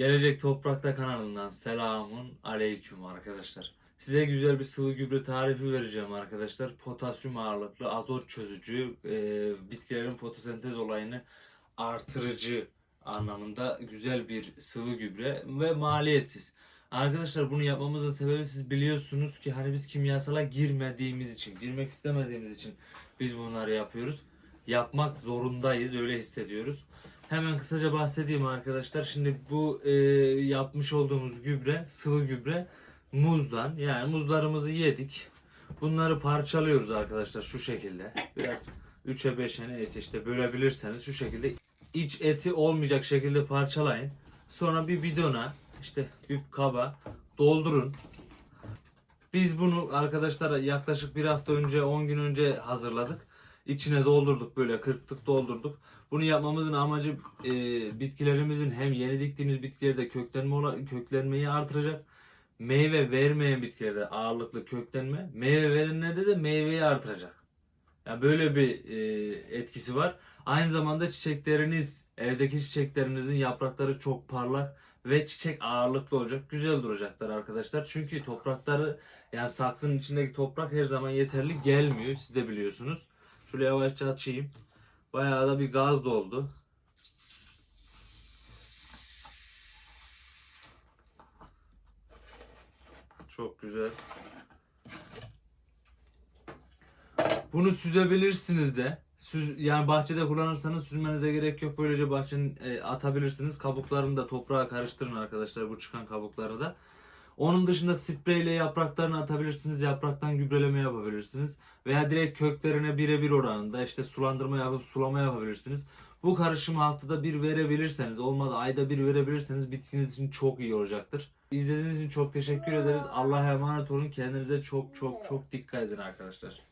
Gelecek Toprakta kanalından selamun aleyküm arkadaşlar. Size güzel bir sıvı gübre tarifi vereceğim arkadaşlar. Potasyum ağırlıklı azot çözücü, e, bitkilerin fotosentez olayını artırıcı anlamında güzel bir sıvı gübre ve maliyetsiz. Arkadaşlar bunu yapmamızın sebebi siz biliyorsunuz ki hani biz kimyasala girmediğimiz için, girmek istemediğimiz için biz bunları yapıyoruz. Yapmak zorundayız, öyle hissediyoruz. Hemen kısaca bahsedeyim arkadaşlar. Şimdi bu e, yapmış olduğumuz gübre, sıvı gübre muzdan. Yani muzlarımızı yedik. Bunları parçalıyoruz arkadaşlar şu şekilde. Biraz 3'e 5'e neyse işte bölebilirseniz şu şekilde iç eti olmayacak şekilde parçalayın. Sonra bir bidona işte bir kaba doldurun. Biz bunu arkadaşlar yaklaşık bir hafta önce 10 gün önce hazırladık. İçine doldurduk böyle kırptık doldurduk. Bunu yapmamızın amacı e, bitkilerimizin hem yeni diktiğimiz bitkilerde köklenme köklenmeyi artıracak. Meyve vermeyen bitkilerde ağırlıklı köklenme, meyve verenlerde de meyveyi artıracak. Yani böyle bir e, etkisi var. Aynı zamanda çiçekleriniz, evdeki çiçeklerinizin yaprakları çok parlak ve çiçek ağırlıklı olacak. Güzel duracaklar arkadaşlar. Çünkü toprakları yani saksının içindeki toprak her zaman yeterli gelmiyor. Siz de biliyorsunuz. Şöyle yavaşça açayım. Bayağı da bir gaz doldu. Çok güzel. Bunu süzebilirsiniz de. Süz, yani bahçede kullanırsanız süzmenize gerek yok. Böylece bahçenin e, atabilirsiniz. Kabuklarını da toprağa karıştırın arkadaşlar bu çıkan kabukları da. Onun dışında spreyle yapraklarını atabilirsiniz. Yapraktan gübreleme yapabilirsiniz. Veya direkt köklerine birebir oranında işte sulandırma yapıp sulama yapabilirsiniz. Bu karışımı haftada bir verebilirseniz, olmadı ayda bir verebilirseniz bitkiniz için çok iyi olacaktır. İzlediğiniz için çok teşekkür ederiz. Allah'a emanet olun. Kendinize çok çok çok dikkat edin arkadaşlar.